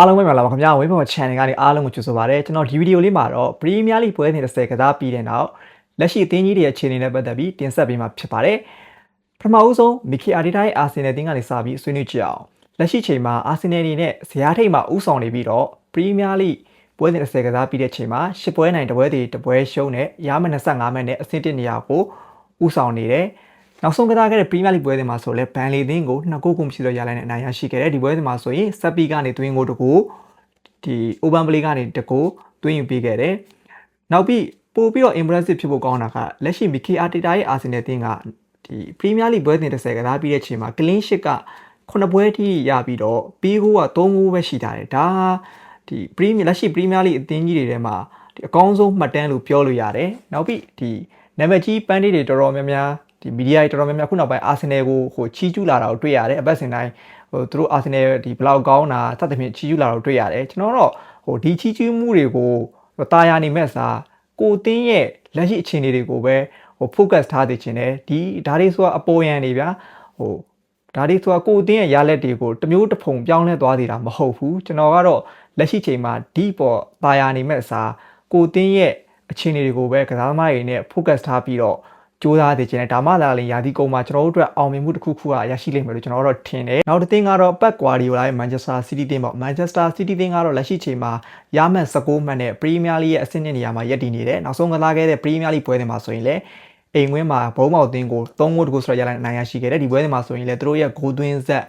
အားလုံးပဲမင်္ဂလာပါခင်ဗျာဝင်းဖော် channel ကနေအားလုံးကိုကြိုဆိုပါရစေကျွန်တော်ဒီဗီဒီယိုလေးမှာတော့ Premier League ပွဲစဉ်30ကစားပြီးတဲ့နောက်လက်ရှိအသင်းကြီးတွေရဲ့အခြေအနေနဲ့ပတ်သက်ပြီးတင်ဆက်ပေးမှာဖြစ်ပါတယ်ပထမဦးဆုံးမီကီအာဒီတာရဲ့အာဆင်နယ်အသင်းကနေစပြီးဆွေးနွေးကြည့်အောင်လက်ရှိချိန်မှာအာဆင်နယ်အနေနဲ့ဇယားထိပ်မှာဥဆောင်နေပြီးတော့ Premier League ပွဲစဉ်30ကစားပြီးတဲ့ချိန်မှာ10ပွဲနိုင်တပွဲတွေတပွဲရှုံးနဲ့ရမ25မှတ်နဲ့အဆင့်1နေရာကိုဥဆောင်နေတယ် နောက်ဆုံးကစားခဲ့တဲ့ Premier League ပွဲစဉ်မှာဆိုလဲဘန်လီသင်းကိုနှစ်ဂိုးကုန်ဖြစ်တော့ရလိုက်တဲ့အနိုင်ရရှိခဲ့တယ်ဒီပွဲစဉ်မှာဆိုရင်ဆက်ပီကနေသွင်းကိုတကူဒီ Open Play ကနေတကူသွင်းယူပေးခဲ့တယ်နောက်ပြီးပို့ပြီးတော့ impressive ဖြစ်ဖို့ကောင်းတာကလက်ရှိ Mikel Arteta ရဲ့ Arsenal တင်းကဒီ Premier League ပွဲစဉ်30ကစားပြီးတဲ့အချိန်မှာ clean sheet က9ပွဲထိရပြီးတော့ပြီးကိုက3ဂိုးပဲရှိထားတယ်ဒါဒီ Premier လက်ရှိ Premier League အသင်းကြီးတွေထဲမှာဒီအကောင်းဆုံးမှတ်တမ်းလို့ပြောလို့ရတယ်နောက်ပြီးဒီနာမည်ကြီးပန်းတွေတော်တော်များများ ဒီမီဒီယာတွေတော်တော်များများခုနောက်ပိုင်းအာဆင်နယ်ကိုဟိုချီးကျူးလာတာကိုတွေ့ရတယ်အပတ်စဉ်တိုင်းဟိုသူတို့အာဆင်နယ်ဒီဘလောက်ကောင်းတာသတ်သဖြင့်ချီးကျူးလာတာကိုတွေ့ရတယ်ကျွန်တော်တော့ဟိုဒီချီးကျူးမှုတွေကိုတာယာနေမဲ့စားကိုအတင်းရဲ့လက်ရှိအခြေအနေတွေကိုပဲဟို focus ထားသိချင်တယ်ဒီဒါတွေဆိုတာအပေါ်ယံနေဗျာဟိုဒါတွေဆိုတာကိုအတင်းရဲ့ရလက်တွေကိုတမျိုးတစ်ဖုံပြောင်းလဲသွားသေးတာမဟုတ်ဘူးကျွန်တော်ကတော့လက်ရှိချိန်မှာဒီပေါ်တာယာနေမဲ့စားကိုအတင်းရဲ့အခြေအနေတွေကိုပဲကစားသမားတွေနဲ့ focus ထားပြီးတော့ ကြိုးစားသေးခြင်းနဲ့ဒါမှသာလျှင်ယာတီကုန်းမှာကျွန်တော်တို့အတွက်အောင်မြင်မှုတစ်ခုခုကရရှိလိမ့်မယ်လို့ကျွန်တော်တို့ထင်တယ်။နောက်တစ်သင်းကတော့ပက်ကွာဒီယိုလာရဲ့ Manchester City တင်းပေါ့ Manchester City တင်းကတော့လက်ရှိချိန်မှာရမှတ်16မှတ်နဲ့ Premier League ရဲ့အဆင့်နှစ်နေရာမှာရပ်တည်နေတယ်။နောက်ဆုံးကစားခဲ့တဲ့ Premier League ပွဲတွေမှာဆိုရင်လည်းအိမ်ဝင်းမှာဘုံမောက်တင်းကို3ဂိုးတကူဆိုရရလိုက်နိုင်ရရှိခဲ့တယ်ဒီပွဲတွေမှာဆိုရင်လည်းသူတို့ရဲ့ဂိုးသွင်းဆက်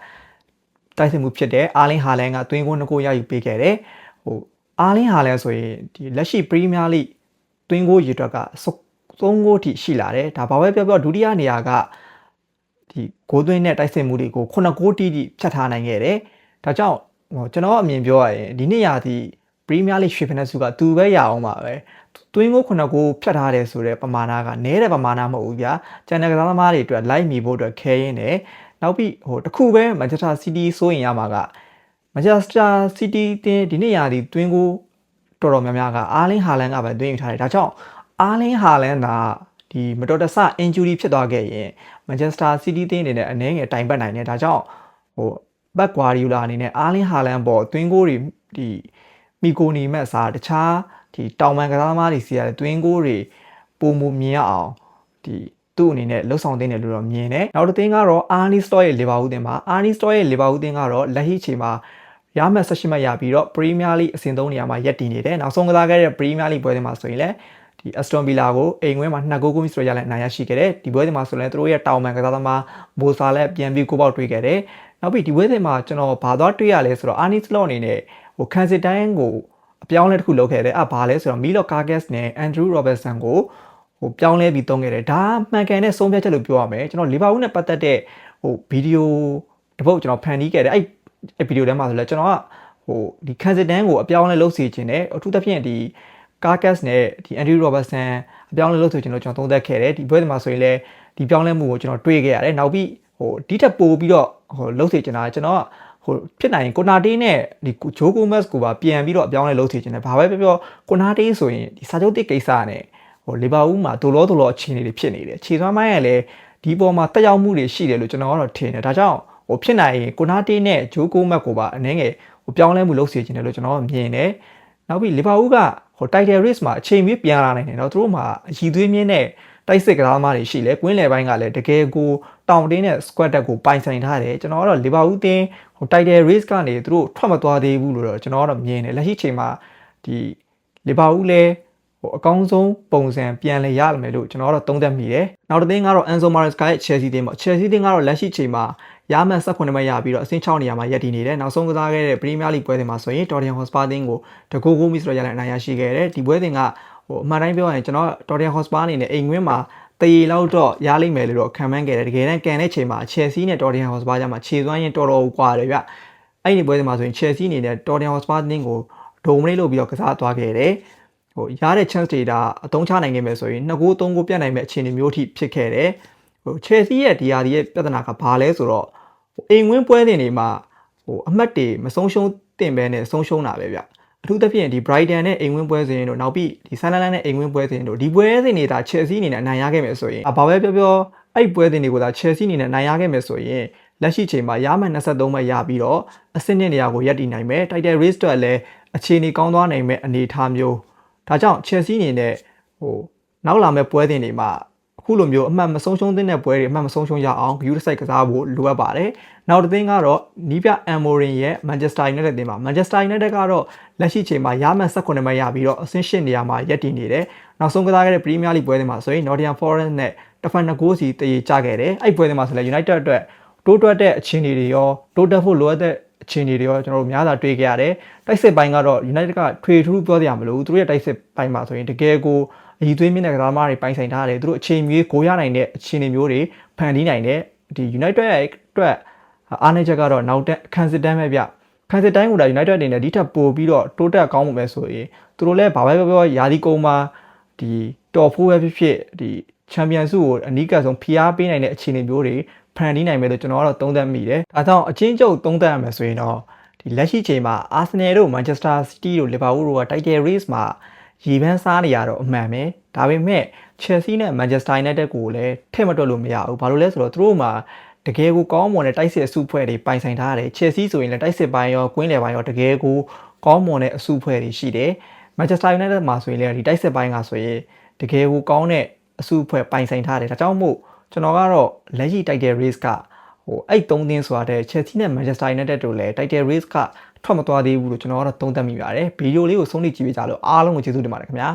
တိုက်စစ်မှုဖြစ်တဲ့အာလင်းဟာလန်ကသွင်းဂိုး2ဂိုးရယူပေးခဲ့တယ်။ဟိုအာလင်းဟာလန်ဆိုရင်ဒီလက်ရှိ Premier League သွင်းဂိုးရေတွက်က သုံးဂိုးထိရှိလာတယ်ဒါဘာပဲပြောပြောဒုတိယနေရာကဒီဂိုးသွင်းတဲ့တိုက်စစ်မှုတွေကိုခုနှစ်ဂိုးတိတိဖြတ်ထားနိုင်ခဲ့တယ်ဒါကြောင့်ဟိုကျွန်တော်အမြင်ပြောရရင်ဒီနေ့ရာသီပရီးမီးယားလိရွှေဖနက်စုကသူပဲရအောင်ပါပဲသွင်းကိုခုနှစ်ကိုဖြတ်ထားတယ်ဆိုတဲ့ပမာဏကနည်းတဲ့ပမာဏမဟုတ်ဘူးဗျာကျန်တဲ့ကစားသမားတွေအတွက်လိုက်မိဖို့အတွက်ခဲရင်းတယ်နောက်ပြီးဟိုတခုပဲမန်ချက်စတာစီးတီးစိုးရင်ရမှာကမန်ချက်စတာစီးတီးတင်းဒီနေ့ရာသီသွင်းကိုတော်တော်များများကအာလင်းဟာလန်ကပဲသွင်းယူထားတယ်ဒါကြောင့် အာလင်းဟာလန်ကဒီမတော်တဆ injury ဖြစ်သွားခဲ့ရင် Manchester City တင်းအနေနဲ့အနည်းငယ်တိုင်ပတ်နိုင်တယ်ဒါကြောင့်ဟိုဘက်ကွာရီယိုလာအနေနဲ့အာလင်းဟာလန်ပေါ်သွင်းကိုတွေဒီမီကိုနီမက်စားတခြားဒီတောင်ပန်ကစားသမားတွေစီရတဲ့သွင်းကိုတွေပုံမမြင်ရအောင်ဒီသူ့အနေနဲ့လှုပ်ဆောင်တင်တယ်လို့တော့မြင်တယ်နောက်တစ်သင်းကတော့အာနီစတော့ရဲ့လီဗာပူးတင်ပါအာနီစတော့ရဲ့လီဗာပူးတင်ကတော့လက်ရှိချိန်မှာရမှတ်18မှတ်ရပြီးတော့ Premier League အဆင့်3နေရာမှာရပ်တည်နေတယ်နောက်ဆုံးကစားခဲ့တဲ့ Premier League ပွဲတွေမှာဆိုရင်လည်း ဒီ Aston Villa ကိုအိမ်ဝင်းမှာ2ဂိုးကိုမီဆိုရလဲနိုင်ရရှိခဲ့တယ်ဒီပွဲတွေမှာဆိုလည်းသူတို့ရဲ့တောင်ပန်ကစားသမားမိုဆာလည်းပြန်ပြီးကိုပေါက်တွေ့ခဲ့တယ်နောက်ပြီးဒီပွဲတွေမှာကျွန်တော်ဘာသွားတွေ့ရလဲဆိုတော့ Arnie Slot အနေနဲ့ဟိုကန်စစ်တိုင်းကိုအပြောင်းလဲတစ်ခုလုပ်ခဲ့တယ်အဘာလဲဆိုတော့ Milo Cargas နဲ့ Andrew Robertson ကိုဟိုပြောင်းလဲပြီးသုံးခဲ့တယ်ဒါမှန်ကန်တဲ့ဆုံးဖြတ်ချက်လို့ပြောရမယ်ကျွန်တော်လီဗာပူးနဲ့ပတ်သက်တဲ့ဟိုဗီဒီယိုတစ်ပုတ်ကျွန်တော်ဖန်တီးခဲ့တယ်အဲ့အဲ့ဗီဒီယိုထဲမှာဆိုလဲကျွန်တော်ကဟိုဒီကန်စစ်တန်ကိုအပြောင်းလဲလုပ်စီခြင်းနဲ့အထူးသဖြင့်ဒီ Carcass နဲ့ဒီ Andrew Robertson အပြောင်းလဲလုပ်ဆိုကျွန်တော်ကျွန်တော်သုံးသပ်ခဲ့တယ်ဒီဘွဲတွေမှာဆိုရင်လည်းဒီပြောင်းလဲမှုကိုကျွန်တော်တွေ့ခဲ့ရတယ်နောက်ပြီးဟိုဒီထက်ပိုပြီးတော့ဟိုလုပ်စီချင်တာကျွန်တော်ကဟိုဖြစ်နိုင်ကိုနာတေးနဲ့ဒီဂျိုးကိုမက်စ်ကိုပါပြန်ပြီးတော့အပြောင်းလဲလုပ်စီချင်တယ်ဘာပဲပြောပြောကိုနာတေးဆိုရင်ဒီစာချုပ်တစ်ကိစ္စနဲ့ဟိုလီဗာပူးမှာဒိုလောဒိုလောအခြေအနေတွေဖြစ်နေတယ်ခြေသွမ်းမိုင်းကလည်းဒီပေါ်မှာတက်ရောက်မှုတွေရှိတယ်လို့ကျွန်တော်ကတော့ထင်တယ်ဒါကြောင့်ဟိုဖြစ်နိုင်ရင်ကိုနာတေးနဲ့ဂျိုးကိုမက်ကိုပါအနေငယ်ဟိုပြောင်းလဲမှုလုပ်စီချင်တယ်လို့ကျွန်တော်ကမြင်တယ် နောက်ပြီးလီဗာပူးကဟို title race မှာအချိန်ပြပြန်လာနိုင်တယ်เนาะသူတို့မှာအည်သွေးမြင့်တဲ့တိုက်စစ်ကစားသမားတွေရှိလဲကွင်းလယ်ပိုင်းကလည်းတကယ်ကိုတောင်တင်းတဲ့ squad တက်ကိုပိုင်ဆိုင်ထားတယ်ကျွန်တော်ကတော့လီဗာပူးတင်းဟို title race ကနေသူတို့ထွက်မသွားသေးဘူးလို့တော့ကျွန်တော်ကတော့မြင်တယ်လက်ရှိချိန်မှာဒီလီဗာပူးလည်း ဟိုအကောင်းဆုံးပုံစံပြန်လဲရလိမ့်မယ်လို့ကျွန်တော်ကတော့သုံးသပ်မိတယ်နောက်တစ်သင်းကတော့ Enzo Maresca ရဲ့ Chelsea တင်းပေါ့ Chelsea တင်းကတော့လက်ရှိချိန်မှာရမှတ်18မှတ်ရပြီးတော့အဆင့်6နေရာမှာရပ်တည်နေတယ်နောက်ဆုံးကစားခဲ့တဲ့ Premier League ပွဲစဉ်မှာဆိုရင် Tottenham Hotspur တင်းကိုတကူကူမီဆိုတော့ရလိုက်နိုင်ရရှိခဲ့တယ်ဒီပွဲစဉ်ကဟိုအမှန်တိုင်းပြောရရင်ကျွန်တော် Tottenham Hotspur အနေနဲ့အိမ်ဝင်းမှာတရေလောက်တော့ရလိမ့်မယ်လို့တော့ခံမှန်းခဲ့တယ်တကယ်တမ်းကန်တဲ့ချိန်မှာ Chelsea နဲ့ Tottenham Hotspur ကြားမှာခြေစွမ်းရင်တော်တော်ကွာတယ်ဗျအဲ့ဒီပွဲစဉ်မှာဆိုရင် Chelsea အနေနဲ့ Tottenham Hotspur တင်းကိုဒုံမလေးလုပ်ပြီးတော့ကစားသွားခဲ့တယ် ဟိုရတဲ့ chance တွေဒါအသုံးချနိုင်ခဲ့မယ်ဆိုရင်2ဂိုး3ဂိုးပြတ်နိုင်မဲ့အခြေအနေမျိုးထိဖြစ်ခဲ့တယ်ဟို Chelsea ရဲ့ဒီဟာဒီရဲ့ပြဿနာကဘာလဲဆိုတော့အိမ်ဝင်းပွဲတင်တွေမှာဟိုအမှတ်တွေမဆုံးရှုံးတင်ပဲနဲ့ဆုံးရှုံးတာပဲဗျအထူးသဖြင့်ဒီ Brighton နဲ့အိမ်ဝင်းပွဲစဉ်တို့နောက်ပြီးဒီ Sunderland နဲ့အိမ်ဝင်းပွဲစဉ်တို့ဒီပွဲစဉ်တွေဒါ Chelsea အနေနဲ့အနိုင်ရခဲ့မယ်ဆိုရင်အဘာပဲပြောပြောအဲ့ပွဲစဉ်တွေကိုဒါ Chelsea အနေနဲ့နိုင်ရခဲ့မယ်ဆိုရင်လက်ရှိချိန်မှာရမှန်23မှတ်ရပြီးတော့အဆင့်နှစ်နေရာကိုရပ်တည်နိုင်မယ် title race အတွက်လည်းအခြေအနေကောင်းသွားနိုင်မဲ့အနေအထားမျိုး ဒါကြောင့် Chelsea အနေနဲ့ဟိုနောက်လာမဲ့ပွဲတင်တွေမှာအခုလိုမျိုးအမှတ်မဆုံးရှုံးသင့်တဲ့ပွဲတွေအမှတ်မဆုံးရှုံးရအောင်ဂယူတစ်စိုက်ကစားဖို့လိုအပ်ပါတယ်နောက်တစ်သင်းကတော့နီးပြအမ်မိုရင်ရဲ့ Manchester United တင်ပါ Manchester United ကတော့လက်ရှိချိန်မှာရမှန်18မှတ်ရပြီးတော့အဆင့်8နေရာမှာရပ်တည်နေတယ်နောက်ဆုံးကစားခဲ့တဲ့ Premier League ပွဲတွေမှာဆိုရင် Nottingham Forest နဲ့တစ်ဖက်နှစ်ဂိုးစီတည်ကြခဲ့တယ်အဲ့ပွဲတွေမှာဆိုလည်း United အတွက်တိုးတွက်တဲ့အခြေအနေတွေရောတိုးတက်ဖို့လိုအပ်တဲ့ အခြေအနေတွေရောကျွန်တော်တို့များစွာတွေ့ခဲ့ရတယ်တိုက်စစ်ပိုင်းကတော့ United ကထွေထူးပြောစရာမလိုဘူးသူတို့ရဲ့တိုက်စစ်ပိုင်းမှာဆိုရင်တကယ်ကိုအည်သွေးမြင့်တဲ့ကစားသမားတွေပိုင်ဆိုင်ထားတယ်သူတို့အချိန်မီကိုရနိုင်တဲ့အခြေအနေမျိုးတွေဖန်တီးနိုင်တယ်ဒီ United ရဲ့အတွက်အားနည်းချက်ကတော့နောက်တက်ခံစစ်တမ်းပဲဗျခံစစ်တိုင်းက United အနေနဲ့ဒီထက်ပိုပြီးတော့တိုးတက်ကောင်းမှုပဲဆိုရင်သူတို့လည်းဘာပဲပြောပြောယာဒီကုန်းမှာဒီတော်ဖိုးပဲဖြစ်ဖြစ်ဒီချန်ပီယံစုကိုအနီးကပ်ဆုံးဖိအားပေးနိုင်တဲ့အခြေအနေမျိုးတွေ ဖန်တီးနိုင်မယ်လို့ကျွန်တော်ကတော့သုံးသပ်မိတယ်။ဒါကြောင့်အချင်းချုပ်သုံးသပ်ရမယ်ဆိုရင်တော့ဒီလက်ရှိချိန်မှာအာဆင်နယ်တို့ Manchester City တို့ Liverpool တို့က Title Race မှာရေပန်းစားနေရတော့အမှန်ပဲ။ဒါပေမဲ့ Chelsea နဲ့ Manchester United ကိုလည်းထည့်မတွက်လို့မရဘူး။ဘာလို့လဲဆိုတော့သူတို့မှာတကယ်ကိုကောင်းမွန်တဲ့တိုက်စစ်အစုဖွဲ့တွေပိုင်ဆိုင်ထားရတယ်။ Chelsea ဆိုရင်လည်းတိုက်စစ်ပိုင်းရောကွင်းလယ်ပိုင်းရောတကယ်ကိုကောင်းမွန်တဲ့အစုဖွဲ့တွေရှိတယ်။ Manchester United မှာဆိုရင်လည်းဒီတိုက်စစ်ပိုင်းကဆိုရင်တကယ်ကိုကောင်းတဲ့အစုအဖွဲ့ပိုင်ဆိုင်ထားတယ်ဒါကြောင့်မို့ ကျွန်တော်ကတော့လက်ရှိ title race ကဟိုအဲ့သုံးသင်းဆိုတာတဲ့ Chelsea နဲ့ Manchester United တို့လည်း title race ကထွက်မသွားသေးဘူးလို့ကျွန်တော်ကတော့သုံးသပ်မိပါတယ်ဗီဒီယိုလေးကိုဆုံးဖြတ်ကြည့်ပေးကြလို့အားလုံးကိုကျေးဇူးတင်ပါတယ်ခင်ဗျာ